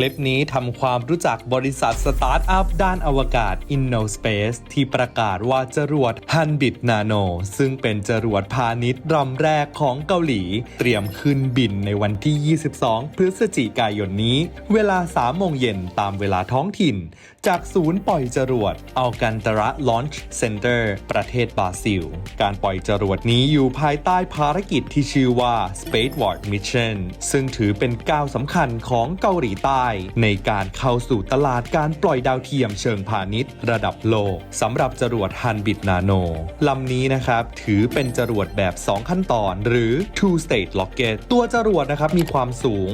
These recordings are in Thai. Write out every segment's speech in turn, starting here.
คลิปนี้ทำความรู้จักบริษัทสตาร์ทอัพด้านอวกาศ InnoSpace ที่ประกาศว่าจรวด Hanbit Nano ซึ่งเป็นจรวดพาณิชย์ลำแรกของเกาหลี เตรียมขึ้นบินในวันที่ 22 พฤศจิกายนนี้ เวลา 3 โมงเย็นตามเวลาท้องถิ่น จากศูนย์ปล่อยจรวดอัลกันตระลอนช์เซ็นเตอร์ประเทศบราซิล การปล่อยจรวดนี้อยู่ภายใต้ภารกิจที่ชื่อว่า Spaceward Mission ซึ่งถือเป็นก้าวสำคัญของเกาหลีใต้ในการเข้าสู่ตลาดการปล่อยดาวเทียมเชิงพาณิชย์ ระดับโลกสำหรับจรวดฮันบิ t นาโนลำนี้นะครับ ถือเป็นจรวดแบบ 2 ขั้นตอน หรือ two stage rocket ตัวจรวดนะครับมีความสูง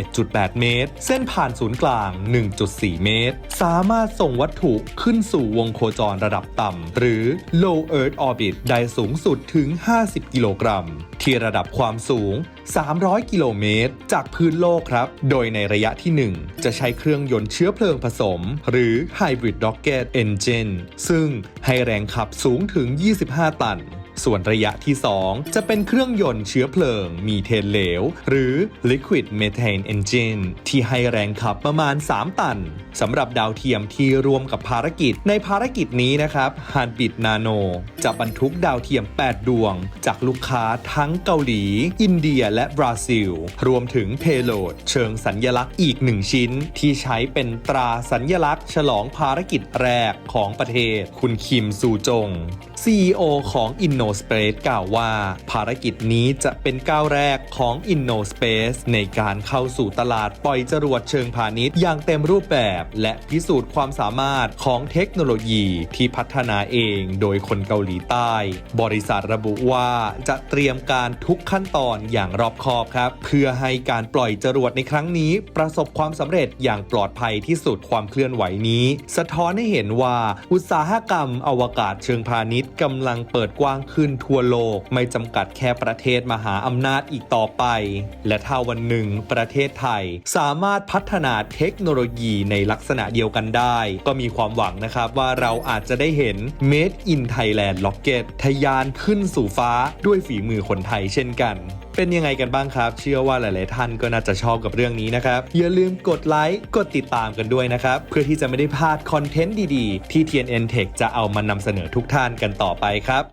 21.8 เมตร เส้นผ่านศูนย์กลาง 1.4 เมตร สามารถส่งวัตถุขึ้นสู่วงโคจรระดับต่ำ หรือ low earth orbit ได้สูงสุดถึง 50 กิโลกรัม ที่ระดับความสูง 300 กิโลเมตร จากพื้นโลกครับ โดยในระยะที่1 จะใช้เครื่องยนต์เชื้อเพลิงผสม หรือ Hybrid Rocket Engine ซึ่งให้แรงขับสูงถึง 25 ตัน ส่วนระยะที่ 2 จะเป็นเครื่องยนต์เชื้อเพลิง มีเทนเหลว หรือ Liquid Methane Engine ที่ให้แรงขับประมาณ 3 ตันสำหรับดาวเทียมที่รวมกับภารกิจ ในภารกิจนี้นะครับฮานบิ t นาโนจะบรรทุกดาวเทียม 8 ดวง จากลูกค้าทั้งเกาหลี อินเดียและบราซิล รวมถึงเพโลด เชิงสัญญลักษณ์อีกหนึ่งชิ้น ที่ใช้เป็นตราสัญญลักษณ์ ฉลองภารกิจแรกของประเทศ คุณคิมซูจง CEO ของ InnoSpace กล่าวว่า ภารกิจนี้จะเป็นก้าวแรกของ InnoSpace ในการเข้าสู่ตลาดปล่อยจรวดเชิงพาณิชย์อย่างเต็มรูปแบบ และพิสูจน์ความสามารถของเทคโนโลยีที่พัฒนาเองโดยคนเกาหลีใต้ บริษัทระบุว่าจะเตรียมการทุกขั้นตอนอย่างรอบคอบครับ เพื่อให้การปล่อยจรวดในครั้งนี้ประสบความสำเร็จอย่างปลอดภัยที่สุดความเคลื่อนไหวนี้ สะท้อนให้เห็นว่าอุตสาหกรรมอวกาศเชิงพาณิชย์กำลังเปิดกว้างขึ้นึ้นทั่วโลกไม่จำกัดแค่ประเทศมหาอำนาจอีกต่อไป และถ้าวันหนึ่งประเทศไทยสามารถพัฒนาเทคโนโลยีในลักษณะเดียวกันได้ ก็มีความหวังนะครับว่าเราอาจจะได้เห็น Made in Thailand Rocket ทะยานขึ้นสู่ฟ้าด้วยฝีมือคนไทยเช่นกันเป็นยังไงกันบ้างครับ เชื่อว่าหลาย ๆ ท่านก็น่าจะชอบกับเรื่องนี้นะครับ อย่าลืมกดไลค์ กดติดตามกันด้วยนะครับ เพื่อที่จะไม่ได้พลาดคอนเทนต์ดี ๆ ที่ TNN Tech จะเอามานำเสนอทุกท่านกันต่อไปครับ